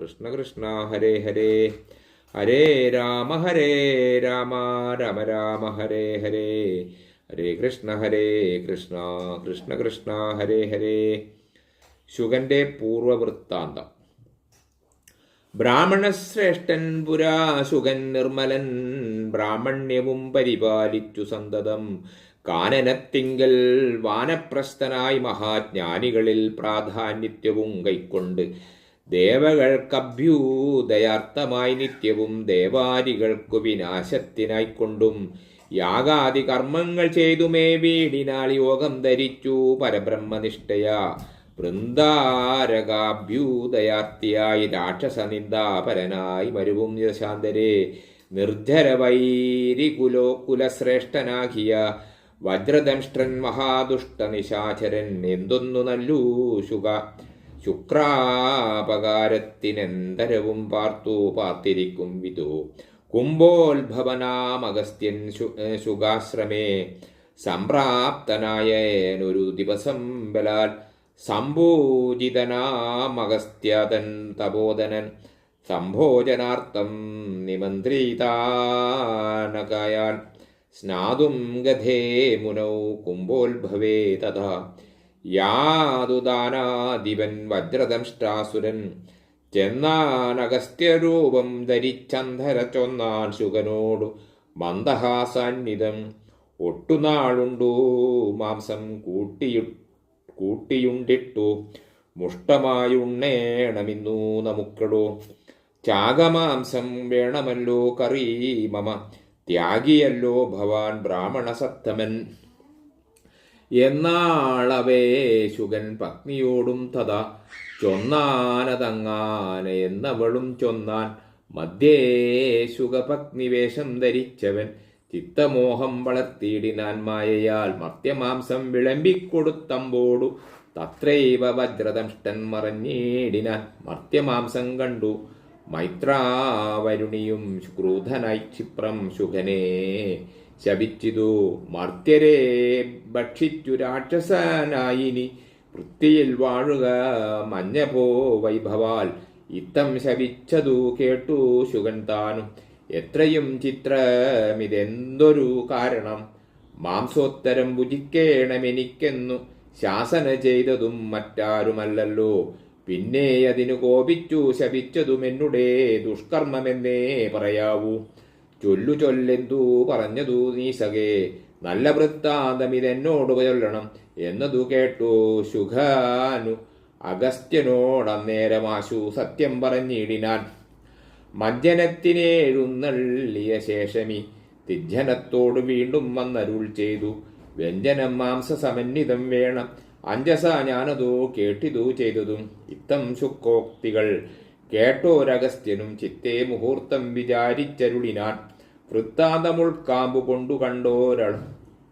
കൃഷ്ണ കൃഷ്ണ ഹരേ ഹരേ. ഹരേ രാമ ഹരേ രാമ രാമ രാമ ഹരേ ഹരേ. ഹരേ കൃഷ്ണ ഹരേ കൃഷ്ണ കൃഷ്ണ കൃഷ്ണ ഹരേ ഹരേ. ശുഗന്റെ പൂർവവൃത്താന്തം. ബ്രാഹ്മണശ്രേഷ്ഠൻ പുരാ ശുഗൻ നിർമ്മലൻ ബ്രാഹ്മണ്യവും പരിപാലിച്ചു സന്തതം. കാനനത്തിങ്കൽ വാനപ്രസ്ഥനായി മഹാജ്ഞാനികളിൽ പ്രാധാന്യത്യവും കൈക്കൊണ്ട് ദേവകൾക്കഭ്യൂദയാർത്ഥമായി നിത്യവും ദേവാദികൾക്കു വിനാശത്തിനായിക്കൊണ്ടും യാഗാദി കർമ്മങ്ങൾ ചെയ്തുമേ വീടിനാൽ യോഗം ധരിച്ചു പരബ്രഹ്മനിഷ്ഠയ. വൃന്ദാരകാഭ്യൂദയാർത്ഥിയായി രാക്ഷസനിന്ദാപരനായി മരുവും നിരശാന്തരെ നിർജരവൈരികുലോ കുലശ്രേഷ്ഠനാകിയ വജ്രദംഷ്ട്രൻ മഹാദുഷ്ടനിശാചരൻ എന്തൊന്നു നല്ലൂ ശുക. ശുക്രാപകാരത്തിനെന്തരവും പാർത്തു പാർത്തിരിക്കും വിതു കുംഭോത്ഭവനാമഗസ്ത്യൻ ശുഗാശ്രമേ സംപ്രാപ്തനായനൊരു ദിവസം ബലാൽ സംഭൂജിതനാമഗസ്ത്യതൻ തപോധനൻ. സംഭോജനാർത്ഥം നിമന്ത്രിതാനകയാൽ. സ്നാതും ഗധേ മുനൗ കുംഭോത്ഭവേ തഥാ. യാതുദാനാദിവൻ വജ്രദംഷ്ടാസുരൻ ചെന്നാനഗസ്ത്യരൂപം ധരിച്ചന്ധര ചൊന്നാൻ ശുഗനോടു മന്ദഹാസാന്നിധം. ഒട്ടുനാളുണ്ടു മാംസം കൂട്ടിയു കൂട്ടിയുണ്ടിട്ടു. മുഷ്ടമായുണ്ണേണമിന്നു നമുക്കടോ. ചാകമാംസം വേണമല്ലോ കറി മമ. ത്യാഗിയല്ലോ ഭവാൻ ബ്രാഹ്മണസത്തമൻ. എന്നാളവേ ശുഗൻ പത്നിയോടും തഥാ. ചൊന്നാനതങ്ങാന എന്നവളും ചൊന്നാൻ. മധ്യേ ശുഗപത്നി വേഷം ധരിച്ചവൻ. ചിത്തമോഹം വളർത്തിയിടിനാൻ മായയാൽ മർത്യമാംസം വിളമ്പിക്കൊടുത്തമ്പോടു. തത്രൈവ വജ്രദംഷ്ടൻ മറഞ്ഞിടിനാൻ മർത്യമാംസം കണ്ടു. മൈത്രാവരുണിയും ക്രൂധനായി ക്ഷിപ്രം ശുഗനെ. ശപിച്ചിതു. മർത്യരെ ഭക്ഷിച്ചു രാക്ഷസനായിനി. വൃത്തിയിൽ വാഴുക മഞ്ഞപോ വൈഭവാൽ. ഇത്തം ശപിച്ചതു കേട്ടു ശുഗൻ താനും. എത്രയും ചിത്രമിതെന്തൊരു കാരണം? മാംസോത്തരം ഭുജിക്കേണമെനിക്കെന്നു ശാസന ചെയ്തതും മറ്റാരുമല്ലല്ലോ. പിന്നെ അതിനു കോപിച്ചു ശപിച്ചതുമെന്നുടേ ദുഷ്കർമ്മമെന്നേ പറയാവൂ. ചൊല്ലു ചൊല്ലെന്തു പറഞ്ഞതു നീസകേ നല്ല വൃത്താന്തം ഇതെന്നോട് ചൊല്ലണം എന്നതു കേട്ടു ശുഖാനു. അഗസ്ത്യനോടന്നേരമാശു സത്യം പറഞ്ഞിടിനാൻ. മജ്ജനത്തിനെഴുന്നള്ളിയ ശേഷമി തിജ്ജനത്തോട് വീണ്ടും വന്നരുൾ ചെയ്തു. വ്യഞ്ജനം മാംസസമന്വിതം വേണം. അഞ്ചസ ഞാനതു കേട്ടിതു ചെയ്തതും ഇത്തം ശുക്കോക്തികൾ കേട്ടോരഗസ്ത്യനും ചിത്തേ മുഹൂർത്തം വിചാരിച്ചരുളിനാൻ വൃത്താന്തമുൾക്കാമ്പു കൊണ്ടു കണ്ടോരൾ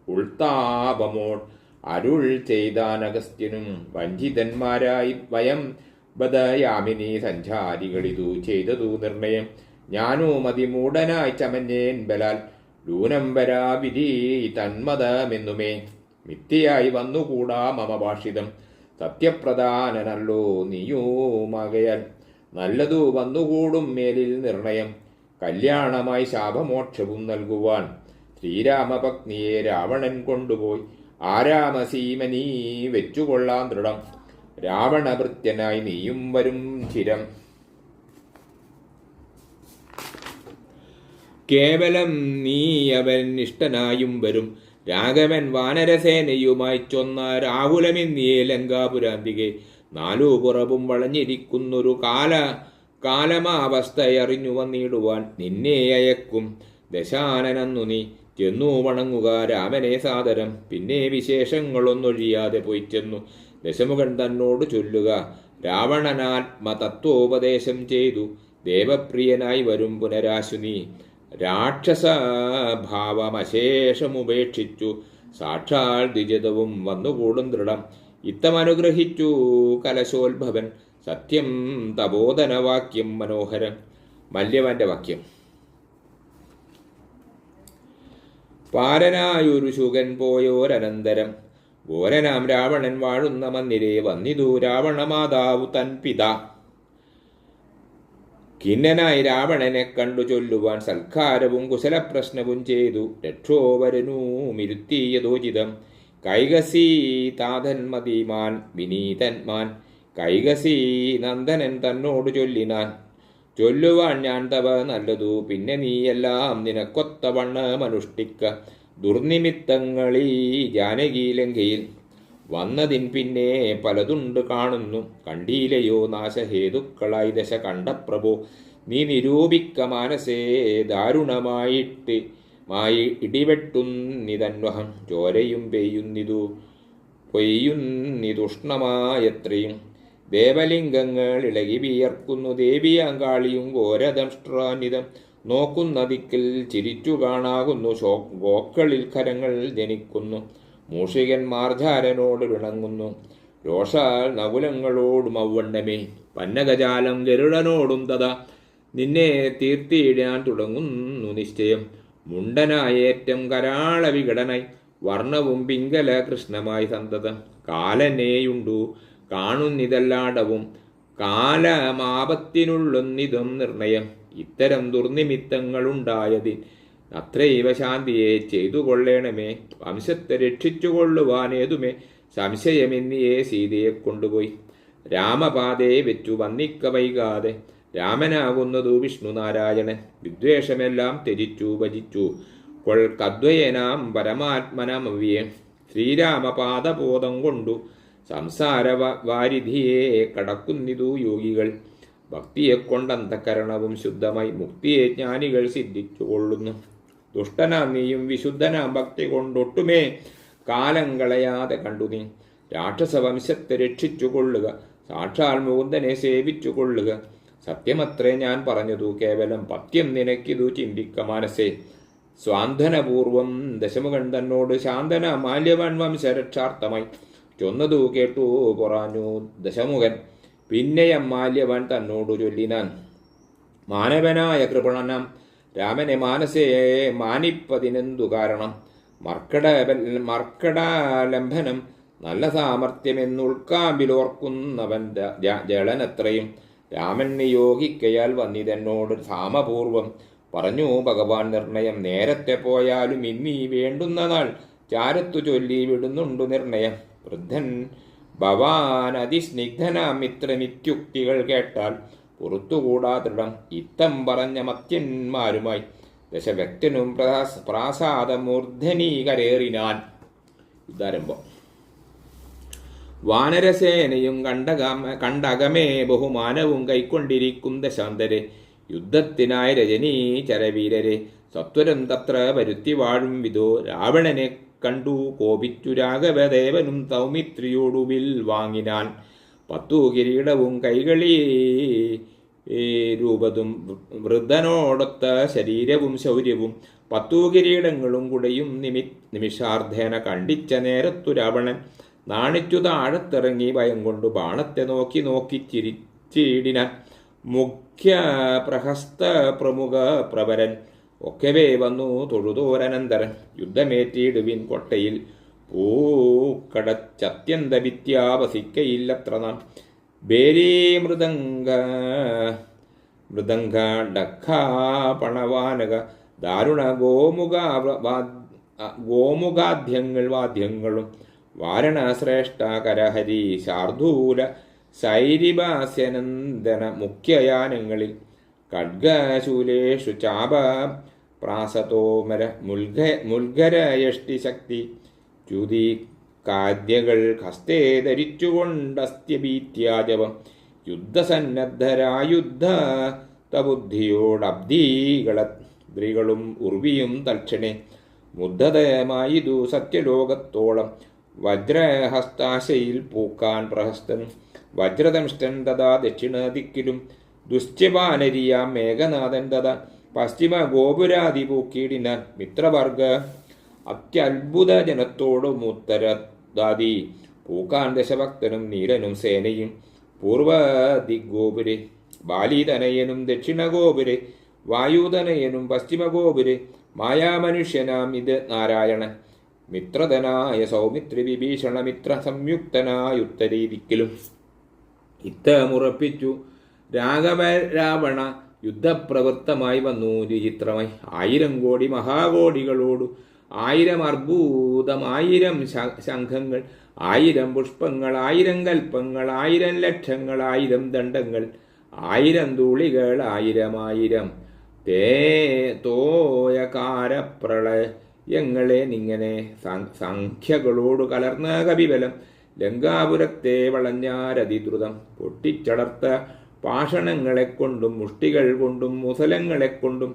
ഉൾത്താപമോൾ അരുൾ ചെയ്താൻ അഗസ്ത്യനും വഞ്ചിതന്മാരായി വയം ബദയാമിനി സഞ്ചാരികളിതു ചെയ്തതു നിർണയം. ഞാനോ മതിമൂടനായി ചമഞ്ഞേൻ ബലാൽ ലൂനം വരാ വിധി തന്മതമെന്നുമേ മിഥ്യയായി വന്നുകൂടാ മമ ഭാഷിതം സത്യപ്രധാനനല്ലോ നീയുമാകയാൽ നല്ലതു വന്നുകൂടും മേലിൽ നിർണയം. കല്യാണമായി ശാപമോക്ഷവും നൽകുവാൻ ശ്രീരാമപത്നിയെ രാവണൻ കൊണ്ടുപോയി. ആരാമസീമനീ വെച്ചുകൊള്ളാൻ ദൃഢം. രാവണഭൃത്യനായി നീയും വരും ചിരം. കേവലം നീ അവൻ ഇഷ്ടനായും വരും. രാഘവൻ വാനരസേനയുമായി ചൊന്ന രാഹുലമിന്നിയെ ലങ്കാപുരാന്തികെ നാലു പുറവും വളഞ്ഞിരിക്കുന്നൊരു കാല കാലമാവസ്ഥയറിഞ്ഞു വന്നിടുവാൻ നിന്നെ അയക്കും. ദശാനനന്നു നീ ചെന്നു വണങ്ങുക രാമനെ സാദരം. പിന്നെ വിശേഷങ്ങളൊന്നൊഴിയാതെ പോയി ചെന്നു. ദശമുഖൻ തന്നോട് ചൊല്ലുക രാവണനാത്മതത്വോപദേശം ചെയ്തു. ദേവപ്രിയനായി വരും പുനരാശു നീ. രാക്ഷസഭാവമശേഷമുപേക്ഷിച്ചു. സാക്ഷാൽ ദ്വിജതവും വന്നുകൂടും ദൃഢം. ഇത്തമനുഗ്രഹിച്ചു കലശോത്ഭവൻ. സത്യം തബോധനവാക്യം മനോഹരം. മല്യവന്റെ വാക്യം. പാരനായൊരു ശുഗൻ പോയോരനന്തരം. ഘോരനാം രാവണൻ വാഴുന്ന മന്ദിരെ വന്നിതു രാവണമാതാവു തൻ പിത. ഖിന്നനായി രാവണനെ കണ്ടു ചൊല്ലുവാൻ സൽക്കാരവും കുശലപ്രശ്നവും ചെയ്തു. രക്ഷോവരനുമിരുത്തിയതോചിതം കൈകസി താതന്മതിമാൻ വിനീതന്മാൻ കൈകസി നന്ദനൻ തന്നോട് ചൊല്ലിനാൻ. ചൊല്ലുവാൻ ഞാൻ തവ നല്ലതു പിന്നെ നീയെല്ലാം നിനക്കൊത്ത അനുഷ്ഠിക്ക. ദുർനിമിത്തങ്ങളീ ജാനകീലങ്കയിൽ വന്നതിൻ പിന്നെ പലതുണ്ട് കാണുന്നു. കണ്ടീലയോ നാശഹേതുക്കളായി ദശ കണ്ട പ്രഭു നീ നിരൂപിക്ക മാനസേ ദാരുണമായിട്ട് മായി ഇടിവെട്ടുന്നിതന്വഹം ചോരയും പെയ്യുന്നിതു പൊയ്യുന്നിതുഷ്ണമായത്രയും ദേവലിംഗങ്ങൾ ഇളകി വിയർക്കുന്നു ദേവിയാങ്കാളിയും ഘോരദംഷ്ട്രാനിതം നോക്കുന്ന ദിക്കിൽ ചിരിച്ചു കാണാകുന്നു ഗോക്കളിൽ കരങ്ങൾ ജനിക്കുന്നു. മൂഷികൻ മാർജാരനോട് വിണങ്ങുന്നു. രോഷാൽ നകുലങ്ങളോടും ഔവണ്ണമേ. പന്നഗജാലം ഗരുഡനോടും തഥ. നിന്നെ തീർത്തിയിടാൻ തുടങ്ങുന്നു നിശ്ചയം. മുണ്ടനായേറ്റം കരാള വികടനായി വർണവും പിങ്കല കൃഷ്ണമായി സന്തതം കാലനേയുണ്ടു. കാണുന്നിതല്ലാടവും കാലമാപത്തിനുള്ളുന്നിതും നിർണയം. ഇത്തരം ദുർനിമിത്തങ്ങളുണ്ടായതിൽ അത്രൈവ ശാന്തിയെ ചെയ്തു കൊള്ളേണമേ വംശത്തെ രക്ഷിച്ചു കൊള്ളുവാനേതുമേ സംശയമെന്നിയെ സീതയെ കൊണ്ടുപോയി. രാമപാതയെ വെച്ചു വന്നിക്ക വൈകാതെ. രാമനാകുന്നതു വിഷ്ണുനാരായണൻ വിദ്വേഷമെല്ലാം ത്യജിച്ചു ഭജിച്ചു. കൊൾ കദ്വയനാം പരമാത്മനമവ്യേ. ശ്രീരാമപാദബോധം കൊണ്ടു സംസാര വാരിധിയെ കടക്കുന്നിതു യോഗികൾ. ഭക്തിയെ കൊണ്ടന്തകരണവും ശുദ്ധമായി മുക്തിയെ ജ്ഞാനികൾ സിദ്ധിച്ചു കൊള്ളുന്നു. ദുഷ്ടനാം നീയും വിശുദ്ധനാം ഭക്തി കൊണ്ടൊട്ടുമേ കാലം കളയാതെ കണ്ടു നീ. രാക്ഷസവംശത്തെ രക്ഷിച്ചു കൊള്ളുക സാക്ഷാൽ മുകുന്ദനെ സേവിച്ചു കൊള്ളുക. സത്യമത്രേ ഞാൻ പറഞ്ഞതു കേവലം പത്യം നിനക്കിതു ചിന്തിക്ക മനസ്സേ സ്വാന്തനപൂർവം ദശമുഖൻ തന്നോട് ശാന്തന മാല്യവൻ വംശരക്ഷാർത്ഥമായി ചൊന്നതു കേട്ടു പൊറാഞ്ഞു ദശമുഖൻ. പിന്നെയം മാല്യവൻ തന്നോടു ചൊല്ലിനാൻ മാനവനായ കൃപണനം രാമനെ മാനസേ മാനിപ്പതിനെന്തു കാരണം? മർക്കട മർക്കടാലംബനം നല്ല സാമർഥ്യമെന്നുൾക്കാമ്പിലോർക്കുന്നവൻ ജളനത്രയും രാമൻ നിയോഗിക്കയാൽ വന്നിതെന്നോട് സാമപൂർവം പറഞ്ഞു. ഭഗവാൻ നിർണയം നേരത്തെ പോയാലും ഇന്നീ വേണ്ടുന്ന നാൾ ചാരത്തു ചൊല്ലി വിടുന്നുണ്ടു നിർണയം. വൃദ്ധൻ ഭവാൻ അതിസ്നിഗ്ധനാം മിത്രമിത്യുക്തികൾ കേട്ടാൽ പുറത്തുകൂടാ ദൃഢം. ഇത്തം പറഞ്ഞ മത്യന്മാരുമായി പ്രാസ- പ്രാസാദമൂർധനീകരേറിനാൻ ഇതാരംഭം. വാനരസേനയും കണ്ടകമ കണ്ടകമേ ബഹുമാനവും കൈക്കൊണ്ടിരിക്കും ദശാന്തരെ യുദ്ധത്തിനായി രജനീ ചരവീരരെ. സത്വരം തത്ര വരുത്തി വാഴും വിധോ. രാവണനെ കണ്ടു കോപിച്ചു രാഘവദേവനും സൗമിത്രിയോടുവിൽ വാങ്ങിനാൻ. പത്തു കിരീടവും കൈകളി രൂപതും വൃദ്ധനോടൊത്ത ശരീരവും ശൗര്യവും. പത്തു കിരീടങ്ങളും കുടയും നിമി നിമിഷാർദ്ധേന കണ്ടിച്ച നേരത്തു രാവണൻ നാണിച്ചു താഴത്തിറങ്ങി ഭയം കൊണ്ടു ബാണത്തെ നോക്കി നോക്കി ചിരിച്ചിടിന മുഖ്യ പ്രഹസ്ത പ്രമുഖ പ്രവരൻ ഒക്കവേ വന്നു തൊഴുതോരനന്തരൻ. യുദ്ധമേറ്റിയിടുവിൻ കൊട്ടയിൽ പൂക്കടച്ചത്യന്ത വിദ്യാവസിക്കയില്ലത്ര നാം ബേരീ മൃദംഗ മൃദംഗ ഡഖാ ദാരുണ ഗോമുഖ ഗോമുഖാദ്യങ്ങൾ വാദ്യങ്ങളും വാരണശ്രേഷ്ഠ കരഹരി ശാർദൂല ശൈരിഭാസ്യനന്ദന മുഖ്യയാനങ്ങളിൽ ഖഡ്ഗശൂലേഷു ചാപ പ്രാസതോമര മുൽഘ മുൽഘരയഷ്ടിശക്തി ച്യുതി കാദ്യകൾ ഹസ്തേ ധരിച്ചുകൊണ്ടസ്ത്യഭീത്യാജവം യുദ്ധസന്നദ്ധരായുദ്ധ തബുദ്ധിയോടബ്ദീകള സ്ത്രീകളും ഉർവിയും തൽക്ഷണേ മുദ്ധതയമായിതു സത്യലോകത്തോളം വജ്രഹസ്താശയിൽ പൂക്കാൻ പ്രഹസ്തൻ. വജ്രദംഷ്ടൻ തഥാ ദക്ഷിണദിക്കിലും ദുശ്ചിപാനരിയ മേഘനാഥൻ തഥാ പശ്ചിമ ഗോപുരാതി പൂക്കീടിനാൻ മിത്രവർഗ. അത്യത്ഭുത ജനത്തോടും ഉത്തരദാദി. പൂക്കാൻ ദശഭക്തനും നീലനും സേനയും. പൂർവദിഗോപുരെ ബാലിതനയനും ദക്ഷിണഗോപുരെ വായുതനയനും പശ്ചിമഗോപുരെ മായാമനുഷ്യനാം ഇത് നാരായണൻ. മിത്രധനായ സൗമിത്രി വിഭീഷണ മിത്ര സംയുക്തനായുത്തരീതിക്കലും ഇത്തമുറപ്പിച്ചു രാഘവ രാവണ യുദ്ധപ്രവൃത്തമായി വന്നു വിചിത്രമായി ആയിരം കോടി മഹാകോടികളോടു ആയിരം അർബൂദം ആയിരം ശംഖങ്ങൾ ആയിരം പുഷ്പങ്ങൾ ആയിരം കൽപ്പങ്ങൾ ആയിരം ലക്ഷങ്ങൾ ആയിരം ദണ്ഡങ്ങൾ ആയിരം തുളികൾ ആയിരം ആയിരം തേ തോയ കാരപ്രളയങ്ങളെ നിങ്ങനെ സംഖ്യകളോട് കലർന്ന കവിബലം ലങ്കാപുരത്തെ വളഞ്ഞാരതിദ്രുതം പൊട്ടിച്ചടർത്ത പാഷണങ്ങളെ കൊണ്ടും മുഷ്ടികൾ കൊണ്ടും മുസലങ്ങളെ കൊണ്ടും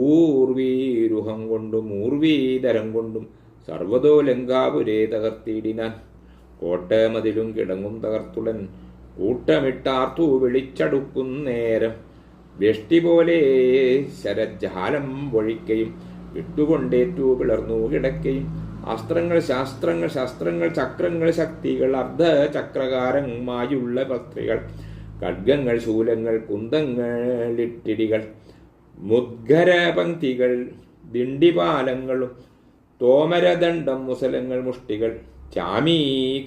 ഊർവീരുഹം കൊണ്ടും ഊർവീതരം കൊണ്ടും സർവതോ ലങ്കാപുരെ തകർത്തിയിടിനാൻ കോട്ടമതിലും കിടങ്ങും തകർത്തുടൻ കൂട്ടമിട്ടാർത്തു വിളിച്ചടുക്കുന്നേരം. വെഷ്ടി പോലെ ശരജാലം പൊഴിക്കയും വിട്ടുകൊണ്ടേറ്റു പിളർന്നു. കിടക്കയും അസ്ത്രങ്ങൾ ശാസ്ത്രങ്ങൾ ശാസ്ത്രങ്ങൾ ചക്രങ്ങൾ ശക്തികൾ അർദ്ധ ചക്രകാരമായുള്ള പത്രികൾ ഖഡ്ഗങ്ങൾ ശൂലങ്ങൾ കുന്തങ്ങൾ ഇട്ടിടികൾ മുദ്ഗരപങ്ക്തികൾ ദിണ്ടിപാലങ്ങളും തോമരദണ്ഡം മുസലങ്ങൾ മുഷ്ടികൾ ചാമീ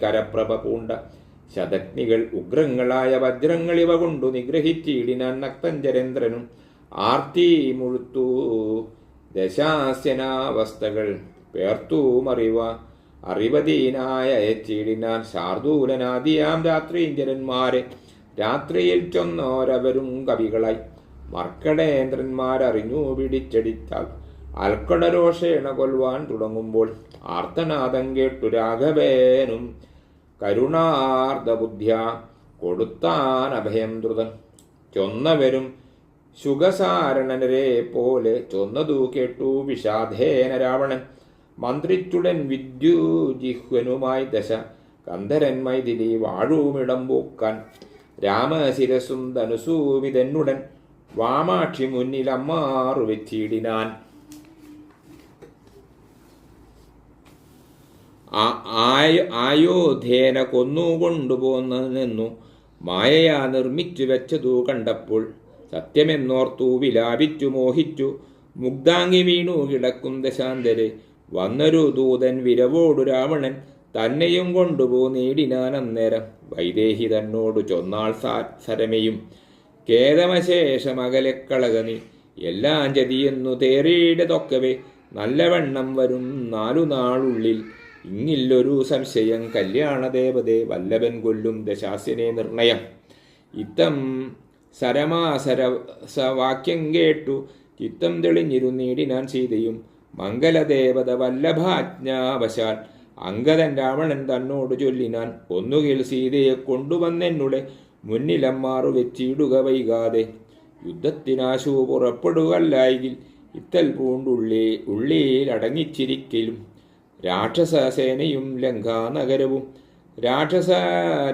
കരപ്രഭ പൂണ്ട ശതഗ്നികൾ ഉഗ്രങ്ങളായ വജ്രങ്ങൾ ഇവ കൊണ്ടു നിഗ്രഹിച്ചിടിനാൻ നക്തഞ്ചരേന്ദ്രനും ആർത്തി മുഴുത്തു. ദശാസ്യനാവസ്ഥകൾ പേർത്തൂമറിവ അറിവതീനായ അയച്ചിടിനാൻ ശാർദൂലനാദിയാം രാത്രീഞ്ചരന്മാരെ രാത്രിയിൽ ചൊന്നോരവരും കവികളായി. മർക്കടേന്ദ്രന്മാരറിഞ്ഞു പിടിച്ചടിച്ചാൽ അൽക്കടരോഷേണ കൊല്ലുവാൻ തുടങ്ങുമ്പോൾ ആർത്തനാദം കേട്ടു രാഘവേനും കരുണാർദ്ദബുദ്ധ്യ കൊടുത്താൻ അഭയം ദ്രുതൻ. ചൊന്നവരും ശുഗസാരണനരെ പോലെ ചൊന്നതു കേട്ടു വിഷാദേന രാവണൻ. മന്ത്രിച്ചുടൻ വിദ്യുജിഹ്വനുമായി ദശ. കന്ധരൻ മൈഥിലി വാഴൂമിടം പൂക്കാൻ രാമശിരസും ധനുസൂമിതന്നുടൻ വാമാക്ഷി മുന്നിൽ അമ്മാറു വെച്ചിടിനാൻ. ആയോധേന കൊന്നുകൊണ്ടുപോന്നു മായയാ നിർമ്മിച്ചു വെച്ചതു കണ്ടപ്പോൾ സത്യമെന്നോർത്തു വിലാപിച്ചു മോഹിച്ചു. മുഗ്ധാങ്ങി വീണു കിടക്കും ദശാന്തരെ. വന്നൊരു ദൂതൻ വിരവോടു രാവണൻ തന്നെയും കൊണ്ടുപോ നേടിനാൻ അന്നേരം. വൈദേഹി തന്നോടു ചൊന്നാൾ സാ- സരമയും. കേതമശേഷമകലെ കളകനി എല്ലാം ചതിയെന്നു തേറിയിടതൊക്കവേ. നല്ലവണ്ണം വരും നാലു നാളുള്ളിൽ ഇങ്ങില്ലൊരു സംശയം കല്യാണദേവതേ വല്ലഭൻ കൊല്ലും ദശാസ്യനെ നിർണയം. ഇത്തം സരമാസരസവാക്യം കേട്ടു. ചിത്തം തെളിഞ്ഞിരുന്നീടിനാൻ സീതയും. മംഗലദേവത വല്ലഭാജ്ഞാവശാൽ. അങ്കദൻ രാവണൻ തന്നോട് ചൊല്ലിനാൻ. ഒന്നുകിൽ സീതയെ കൊണ്ടുവന്നെന്നുടെ മുന്നിലമ്മാറു വെച്ചിടുക വൈകാതെ. യുദ്ധത്തിനാശു പുറപ്പെടുകല്ലായെങ്കിൽ ഇത്തൽ പൂണ്ടുള്ളി ഉള്ളിയിൽ അടങ്ങിച്ചിരിക്കലും. രാക്ഷസസേനയും ലങ്കാനഗരവും. രാക്ഷസ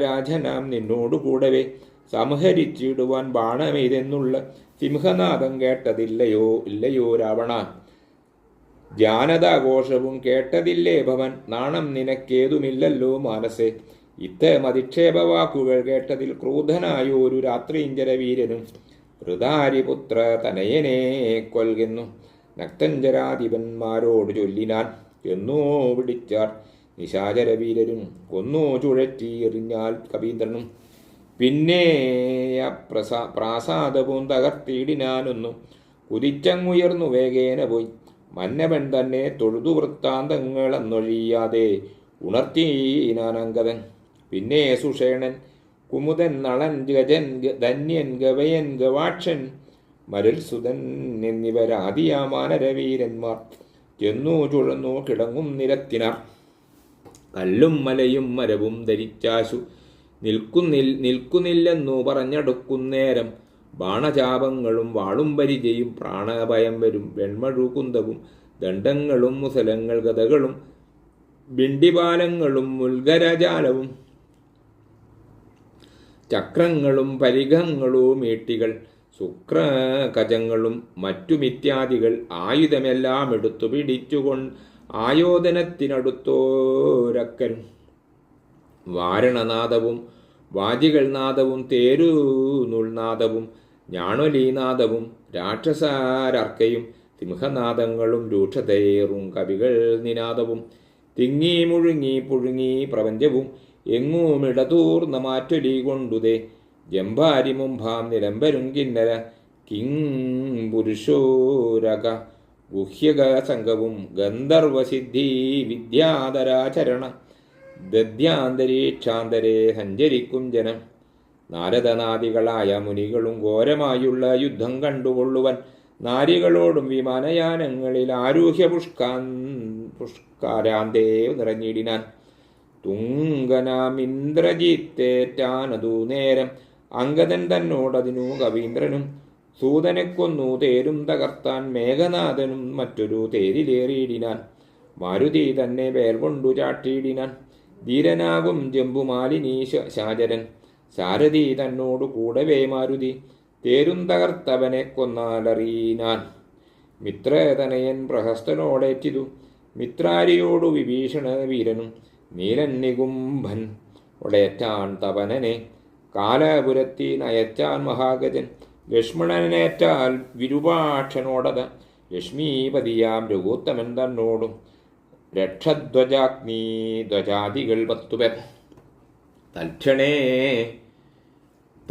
രാജനാം നിന്നോടു കൂടവേ സംഹരിച്ചിടുവാൻ ബാണമേതെന്നുള്ള സിംഹനാഥം കേട്ടതില്ലയോ? ഇല്ലയോ രാവണ? ജാനതാഘോഷവും കേട്ടതില്ലേ ഭവൻ? നാണം നിനക്കേതുമില്ലല്ലോ മാനസേ? ഇത്തരം അധിക്ഷേപ വാക്കുകൾ കേട്ടതിൽ ക്രൂധനായ ഒരു വീരനും ഹൃദാരിപുത്ര തനയനെ കൊൽകുന്നു നക്തഞ്ചരാധിപന്മാരോട് ചൊല്ലിനാൻ എന്നോ പിടിച്ചാർ നിശാചരവീരനും കൊന്നോ ചുഴറ്റി എറിഞ്ഞാൽ കവീന്ദ്രനും പിന്നെ പ്രസാ പ്രാസാദവും തകർത്തിയിടിനാനൊന്നു. കുതിച്ചങ്ങുയർന്നു വേഗേന പോയി. മന്നവൻ തന്നെ തൊഴുതു വൃത്താന്തങ്ങളെന്നൊഴിയാതെ ഉണർത്തിനാനങ്കതൻ പിന്നെ സുഷേണൻ കുമുദൻ നളൻ ഗജൻ ധന്യൻ ഗവയൻ ഗവാക്ഷൻ മരുൽസുതൻ എന്നിവരാദിയാമാനരവീരന്മാർ. ചെന്നു ചുഴന്നു കിടങ്ങും നിരത്തിനാർ. കല്ലും മലയും മരവും ധരിച്ചാശു നിൽക്കുന്നിൽ നിൽക്കുന്നില്ലെന്നു പറഞ്ഞടുക്കുന്നേരം ബാണചാപങ്ങളും വാളും പരിചയും പ്രാണഭയം വരും. വെൺമഴുകുന്തവും ദണ്ഡങ്ങളും മുസലങ്ങൾ കഥകളും ബിണ്ടിപാലങ്ങളും മുൽഗരജാലവും ചക്രങ്ങളും പരിഘങ്ങളും ഈട്ടികൾ ശുക്രകജങ്ങളും മറ്റുമിത്യാദികൾ ആയുധമെല്ലാം എടുത്തു പിടിച്ചുകൊണ്ട് ആയോധനത്തിനടുത്തോരക്കൻ വാരണനാദവും വാജികൾ നാദവും തേരുനുൾനാദവും ഞാണൊലീനാദവും രാക്ഷസാരർക്കയും സിംഹനാദങ്ങളും രൂക്ഷതയേറും കവികൾ നിനാദവും തിങ്ങി മുഴുങ്ങി പുഴുങ്ങി പ്രപഞ്ചവും എങ്ങുമിടതൂർന്ന മാറ്റൊലി കൊണ്ടുതേ ജംഭാരി മുംഭാം നിലംബരും കിന്നര കിങ് പുരുഷോരക ഗുഹ്യക സംഘവും ഗന്ധർവസിദ്ധി വിദ്യാധരാചരണ ദദ്യാന്തരീക്ഷാന്തരെ സഞ്ചരിക്കും ജനം. നാരദനാദികളായ മുനികളും ഘോരമായുള്ള യുദ്ധം കണ്ടുകൊള്ളുവൻ. നാരികളോടും വിമാനയാനങ്ങളിൽ ആരൂഹ്യ പുഷ്കാൻ പുഷ്കാരാന്തേ നിറഞ്ഞിടിനാൻ. തുങ്കനാമിന്ദ്രജിത്തേറ്റാനതു നേരം. അങ്കദൻ തന്നോടതിനു കവീന്ദ്രനും സൂതനെ കൊന്നു തേരും തകർത്താൻ മേഘനാഥനും മറ്റൊരു തേരിലേറിയിടിനാൻ. മാരുതി തന്നെ പേർ കൊണ്ടു ചാട്ടിയിടിനാൻ. ധീരനാകും ജമ്പുമാലിനീ ശാചരൻ. സാരഥി തന്നോടു കൂടവേ മാരുതി. തേരും തകർത്തവനെ കൊന്നാലറിയാൻ മിത്രതനയൻ പ്രഹസ്തനോടേറ്റിതു. മിത്രാരിയോടു വിഭീഷണ വീരനും നീലൻ നികുംഭൻ ഒടേറ്റാൻ തപനനെ. കാലപുരത്തി നയച്ചാൻ മഹാഗജൻ. ലക്ഷ്മണനേറ്റാൽ വിരുപാക്ഷനോടത. ലക്ഷ്മീപതിയാം രഘുത്തമൻ തന്നോടും. രക്ഷധ്വജാഗ്നി ധ്വജാദികൾ പത്തുപേർ തൽക്ഷണേ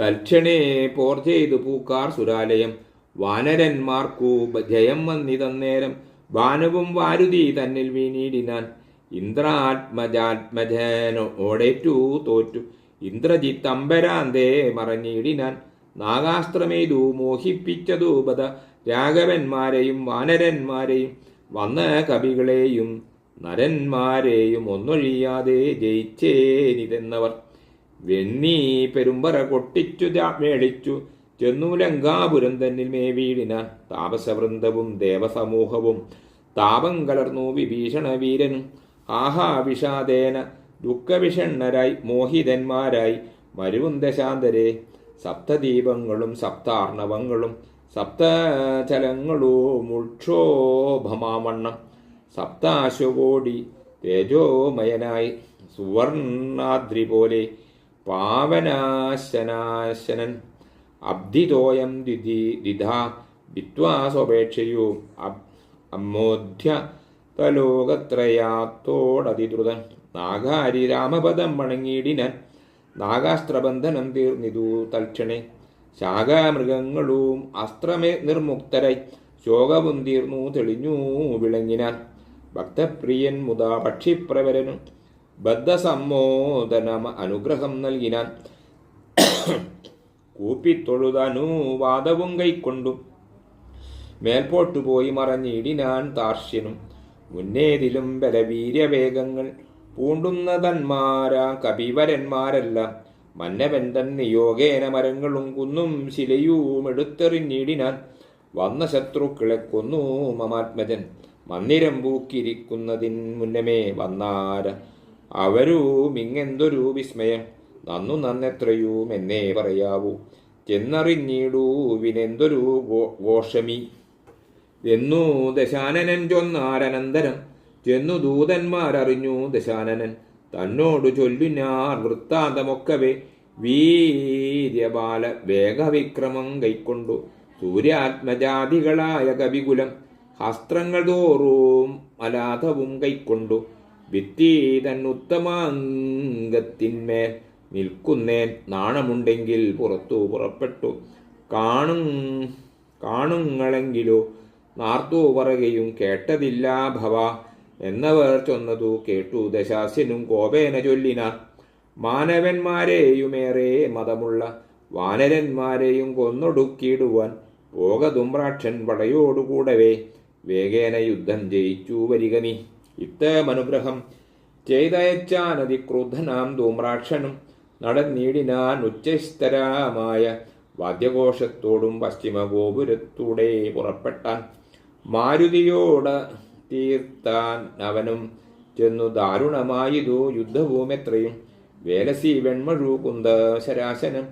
തൽക്ഷണേ പോർ ചെയ്തു പൂക്കാർ സുരാലയം. വാനരന്മാർക്കു ജയം വന്നിതന്നേരം വാനവും വാരുതി തന്നിൽ വീണീടിനാൻ. ഇന്ദ്രാത്മജാത്മജനോടേറ്റു തോറ്റു. ഇന്ദ്രജിത്ത് അമ്പരാന്തേ മറഞ്ഞിടിനാൻ. നാഗാസ്ത്രമേതു മോഹിപ്പിച്ചതു ബത രാഘവന്മാരെയും വാനരന്മാരെയും വന്ന കവികളെയും നരന്മാരെയും ഒന്നൊഴിയാതെ ജയിച്ചേനിതെന്നവർ. വെണ്ണീ പെരുമ്പറ കൊട്ടിച്ചു മേളിച്ചു. ചെന്നു ലങ്കാപുരം തന്നിൽ മേവീടിനാൻ താപസവൃന്ദവും ദേവസമൂഹവും. താപം കലർന്നു വിഭീഷണ വീരനും ആഹാ വിഷാദേന ദുഃഖവിഷണ്ണരായി മോഹിതന്മാരായി. വരുവും ദശാന്തരെ സപ്തദീപങ്ങളും സപ്താർണവങ്ങളും സപ്തചലങ്ങളും ഉക്ഷോഭമാവണ്ണം സപ്താശുകോടി തേജോമയനായി സുവർണാദ്രി പോലെ പാവനാശനാശനൻ. അബ്ദിതോയം ദ്വിധി ദിധാ വിദ്വാസോപേക്ഷയോ അമ്മോധ്യ തലോകത്രയാത്തോടതിദ്രുതൻ നാഗാരി രാമപദം വണങ്ങിയിടിനൻ. നാഗാസ്ത്രബന്ധനം തീർന്നിതു തൽക്ഷണേ. ശാഖാമൃഗങ്ങളും അസ്ത്രമേ നിർമുക്തരായി ശോകവും തീർന്നു തെളിഞ്ഞു വിളങ്ങിനാൻ. ഭക്തപ്രിയൻ മുതാ പക്ഷിപ്രവരനും ബദ്ധസമ്മോദന അനുഗ്രഹം നൽകിനാൻ കൂപ്പിത്തൊഴുതനുവാദവും കൈക്കൊണ്ടു മേൽപോട്ടു പോയി മറഞ്ഞിടിനാൻ താർഷ്യനും മുന്നേതിലും ബലവീര്യവേഗങ്ങൾ പൂണ്ടുന്നതന്മാരാ കപിവരന്മാരെല്ലാം മന്നവൻ നിയോഗേന മരങ്ങളും കുന്നും ശിലയും എടുത്തെറിഞ്ഞിടിനാൻ വന്ന ശത്രുക്കളെ കൊന്നു മമാത്മജൻ. മന്ദിരം പൂക്കിരിക്കുന്നതിൻ മുന്നമേ വന്നാര. അവരും ഇങ്ങെന്തൊരു വിസ്മയം. നന്നു നന്നെത്രയും എന്നേ പറയാവൂ. ചെന്നറിഞ്ഞിടൂ വിനെന്തൊരു ഘോഷമി എന്നു ദശാനനൻ ചൊന്നാരനന്തരം. ചെന്നു ദൂതന്മാരറിഞ്ഞു ദശാനനൻ. തന്നോടു ചൊല്ലിനാർ വൃത്താന്തമൊക്കവേ. വീര്യബാല വേഗവിക്രമം കൈക്കൊണ്ടു. സൂര്യാത്മജാതികളായ കവികുലം. ഹസ്ത്രങ്ങൾ തോറും അലാധവും കൈക്കൊണ്ടു ഭിത്തി തന്നുത്തമാംഗത്തിന്മേൽ നിൽക്കുന്നേൻ നാണമുണ്ടെങ്കിൽ പുറത്തു പുറപ്പെട്ടു. കാണും കാണുങ്ങളെങ്കിലോ നാർത്തു പറകയും കേട്ടതില്ല ഭവ എന്നവർ ചൊന്നതു കേട്ടു ദശാസ്യനും കോപേന ചൊല്ലിനാർ മാനവന്മാരെയുമേറെ മതമുള്ള വാനരന്മാരെയും കൊന്നൊടുക്കിയിടുവാൻ പോകതുമ്രാക്ഷൻ പടയോടുകൂടവേ. വേഗേന യുദ്ധം ജയിച്ചു വരിക നീ. ഇത്തമനുഗ്രഹം ചെയ്തയച്ചാനതിക്രുദ്ധനാം ധൂമ്രാക്ഷനും നടന്നീടിനാൻ ഉച്ചസ്ഥരമായ വാദ്യഘോഷത്തോടും പശ്ചിമ ഗോപുരത്തൂടെ പുറപ്പെട്ടാൻ മാരുതിയോട് തീർത്താൻ അവനും ചെന്നു ദാരുണമായതു യുദ്ധഭൂമെത്രയും വേലസി വെൺമഴു കുന്ത ശരാശനം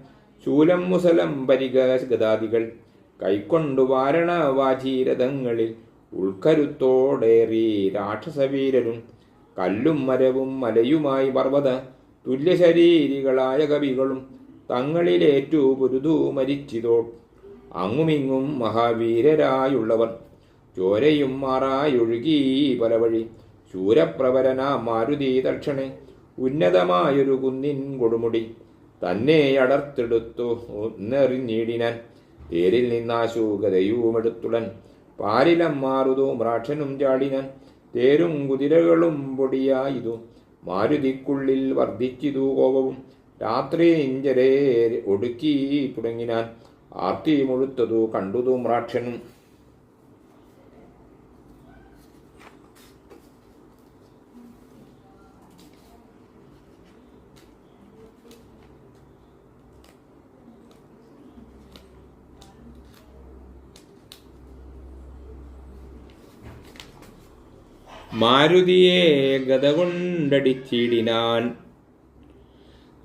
ശൂലം മുസലം പരിക ഗതാദികൾ കൈക്കൊണ്ടു വാരണവാചീരഥങ്ങളിൽ ഉൾക്കരുത്തോടേറി രാക്ഷസവീരരും കല്ലും മരവും മലയുമായി പർവത തുല്യശരീരികളായ കവികളും തങ്ങളിലേറ്റു പൊരുതു മരിച്ചിതോ. അങ്ങുമിങ്ങും മഹാവീരരായുള്ളവർ ചോരയും മാറായൊഴുകി പലവഴി ശൂരപ്രവരന മാരുതി തക്ഷണെ ഉന്നതമായൊരു കുന്നിൻ കൊടുമുടി തന്നെ അടർത്തെടുത്തു ഒന്നെറിഞ്ഞിടിനാൻ. തേരിൽ നിന്നാശു ഗതയുമെടുത്തുടൻ പാലിലം മാറുതു മ്രാക്ഷനും ചാടിനൻ. തേരും കുതിരകളും പൊടിയായതു. മാരുതിക്കുള്ളിൽ വർദ്ധിച്ചിതു കോപവും. രാത്രി ഇഞ്ചരേ ഒടുക്കി തുടങ്ങിനാൻ. ആർത്തി മുഴുത്തതു കണ്ടുതു മ്രാക്ഷനും. മാരുതിയെ ഗത കൊണ്ടടിച്ചിടിനാൻ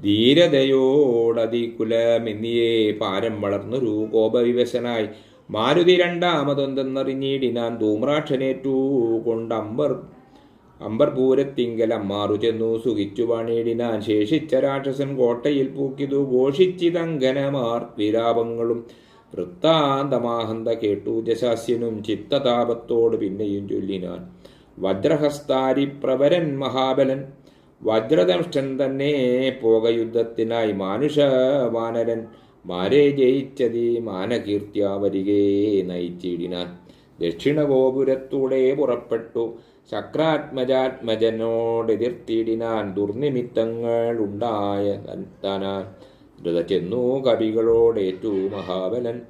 ധീരതയോടതികുലമെന്നിയേ പാരം വളർന്നൊരു കോപവിവശനായി മാരുതി രണ്ടാമതൊന്തെന്നറിഞ്ഞിടിനാൻ ധൂമ്രാക്ഷനേറ്റു കൊണ്ടമ്പർ അമ്പർപൂരത്തിങ്കൽ അമ്മാറു ചെന്നു സുഖിച്ചു പണിയിടിനാൻ. ശേഷിച്ച രാക്ഷസൻ കോട്ടയിൽ പൂക്കിതു ഘോഷിച്ചിതങ്കനമാർ വിലാപങ്ങളും വൃത്താന്തമാഹന്ത കേട്ടു ജശാസ്യനും ചിത്തതാപത്തോട് പിന്നെയും ചൊല്ലിനാൻ. വജ്രഹസ്താരി പ്രവരൻ മഹാബലൻ. വജ്രദംഷ്ടൻ തന്നെ പോക യുദ്ധത്തിനായി മാനുഷ വാനരൻ മാരെ ജയിച്ചതി മാനകീർത്തിയ വരികേ നയിച്ചിടിനാൻ ദക്ഷിണഗോപുരത്തൂടെ പുറപ്പെട്ടു. ശക്രാത്മജാത്മജനോടെതിർത്തിടിനാൻ ദുർനിമിത്തങ്ങൾ ഉണ്ടായ താനാൻ ധൃത ചെന്നു കവികളോടേറ്റു മഹാബലൻ.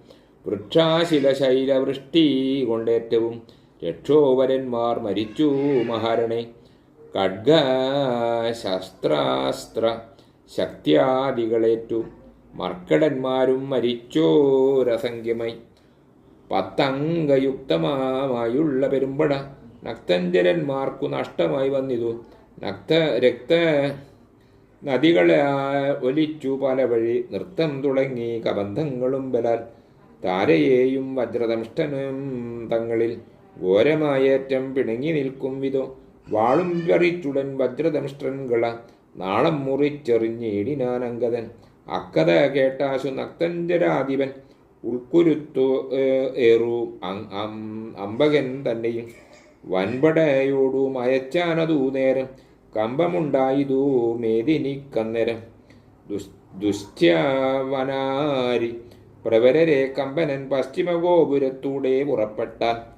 വൃക്ഷാശില ശൈലവൃഷ്ടി കൊണ്ടേറ്റവും രക്ഷോവരന്മാർ മരിച്ചു മഹാരണെ. ഖഡ്ഗ ശസ്ത്രാസ്ത്ര ശക്തിയാദികളേറ്റു. മർക്കടന്മാരും മരിച്ചോരസംഖ്യമായി പത്തംഗയുക്തമായുള്ള പെരുമ്പട നക്തഞ്ചരന്മാർക്കു നഷ്ടമായി വന്നിതു. നക്ത രക്ത നദികളെ ഒലിച്ചു പല വഴി നൃത്തം തുടങ്ങി കബന്ധങ്ങളും ബലാൽ. താരയെയും വജ്രദംഷ്ടനും തങ്ങളിൽ ഘോരമായേറ്റം പിണങ്ങി നിൽക്കും വിധോ വാളും വെറിച്ചുടൻ വജ്രദംഷ്ടൻകള നാളം മുറിച്ചെറിഞ്ഞിടിനാൻ അങ്കദൻ അക്കഥ കേട്ടാശു നക്തഞ്ചരാധിപൻ ഉൾക്കുരുത്തു ഏറു അമ്പകൻ തന്നെയും. വൻപടയോടു മയച്ചാനതു നേരം കമ്പമുണ്ടായതു മേദിനിക്കന്നേരം ദുസ് ദുശ്ചവനാരി പ്രവരരെ കമ്പനൻ പശ്ചിമഗോപുരത്തൂടെ പുറപ്പെട്ടാൻ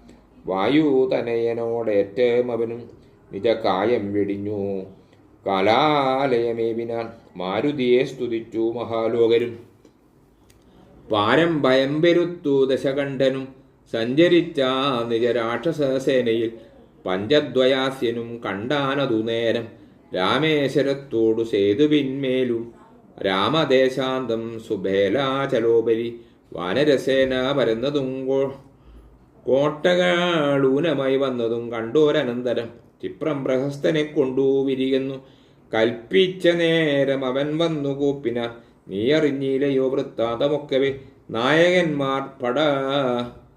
വായുതനയനോടേറ്റം അവനും നിജകായം വെടിഞ്ഞു. കലാലയമേവിനാൻ മാരുതിയെ സ്തുതിച്ചു മഹാലോകരും. പാരം ഭയം പെരുത്തു ദശകണ്ഠനും സഞ്ചരിച്ച നിജരാക്ഷസേനയിൽ പഞ്ചദ്വയാസ്യനും കണ്ടാനതു നേരം രാമേശ്വരത്തോടു സേതുവിന്മേലും രാമദേശാന്തം സുഭേലാചലോപരി വാനരസേന പരന്നതും കോട്ടകളൂനമായി വന്നതും കണ്ടോരനന്തരം ക്ഷിപ്രം പ്രഹസ്തനെ കൊണ്ടു വിരിയുന്നു. കൽപ്പിച്ച നേരം അവൻ വന്നു കൂപ്പിന. നീ അറിഞ്ഞില്ലയോ വൃത്താതമൊക്കവേ നായകന്മാർ പട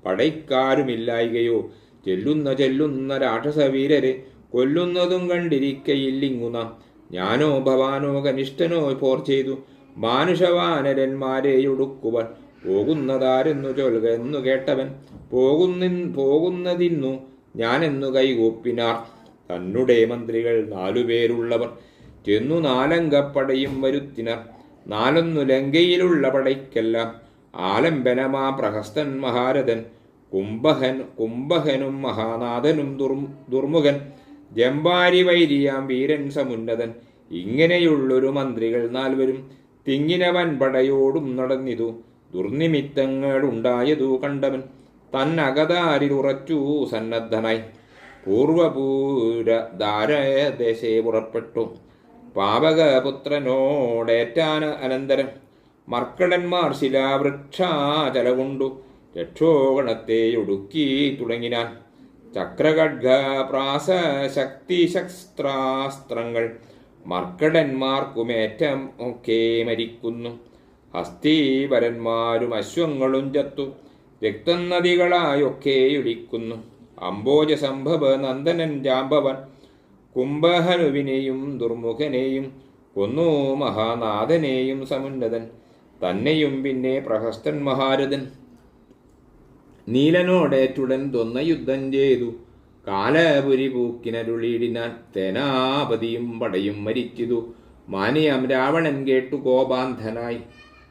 പടയ്ക്കാരുമില്ലായികയോ ചെല്ലുന്ന ചെല്ലുന്ന രാക്ഷസവീരരെ കൊല്ലുന്നതും കണ്ടിരിക്കയില്ലിങ്ങുന്ന. ഞാനോ ഭവാനോ കനിഷ്ഠനോ പോർ ചെയ്തു. മാനുഷവാനരന്മാരെയൊടുക്കുവാൻ പോകുന്നതാരെന്നു ചൊൽക എന്നു കേട്ടവൻ. പോകുന്ന പോകുന്നതിന്നു ഞാനെന്നു കൈകൂപ്പിനാർ. തന്നുടെ മന്ത്രികൾ നാലുപേരുള്ളവർ. ചെന്നു നാലങ്കപ്പടയും വരുത്തിനർ. നാലൊന്നു ലങ്കയിലുള്ള പടയ്ക്കെല്ലാം. ആലംബനമാ പ്രഹസ്തൻ മഹാരഥൻ. കുംഭഹൻ കുംഭഹനും മഹാനാഥനും ദുർ ദുർമുഖൻ. ജമ്പാരി വൈരിയാം വീരൻ സമുന്നതൻ. ഇങ്ങനെയുള്ളൊരു മന്ത്രികൾ നാൽവരും. തിങ്ങിനവൻ പടയോടും നടന്നിതു. ദുർനിമിത്തങ്ങളുണ്ടായതു കണ്ടവൻ. തന്നകതാരിൽ ഉറച്ചു സന്നദ്ധനായി. പൂർവപൂര ധാരദേശേ പുറപ്പെട്ടു. പാപകപുത്രനോടേറ്റാന അനന്തരം മർക്കടന്മാർ ശിലാവൃക്ഷാചലകൊണ്ടു രക്ഷോകണത്തെ രക്ഷോഗണത്തെ ഒടുക്കി തുടങ്ങിനാൻ. ചക്രഖഡ്ഗ പ്രാസ ശക്തി ശസ്ത്രാസ്ത്രങ്ങൾ മർക്കടന്മാർക്കുമേറ്റം ഒക്കെ മരിക്കുന്നു. ഹസ്തീവരന്മാരും അശ്വങ്ങളും ചത്തു. രക്തം നദികളായൊക്കെ ഒലിക്കുന്നു അംബോജ സംഭവ നന്ദനൻ ജാമ്പവൻ കുംഭഹനുവിനെയും ദുർമുഖനെയും കൊന്നു മഹാനാഥനെയും സമുന്നതൻ. തന്നെയും പിന്നെ പ്രഹസ്തൻ മഹാരഥൻ. നീലനോടേറ്റുടൻ തൊന്ന യുദ്ധം ചെയ്തു. കാലപുരി പൂക്കിനരുളിയിടിനാൻ തേനാപതിയും പടയും മരിച്ചിതു. മാനിയം രാവണൻ കേട്ടു കോപാന്ധനായി.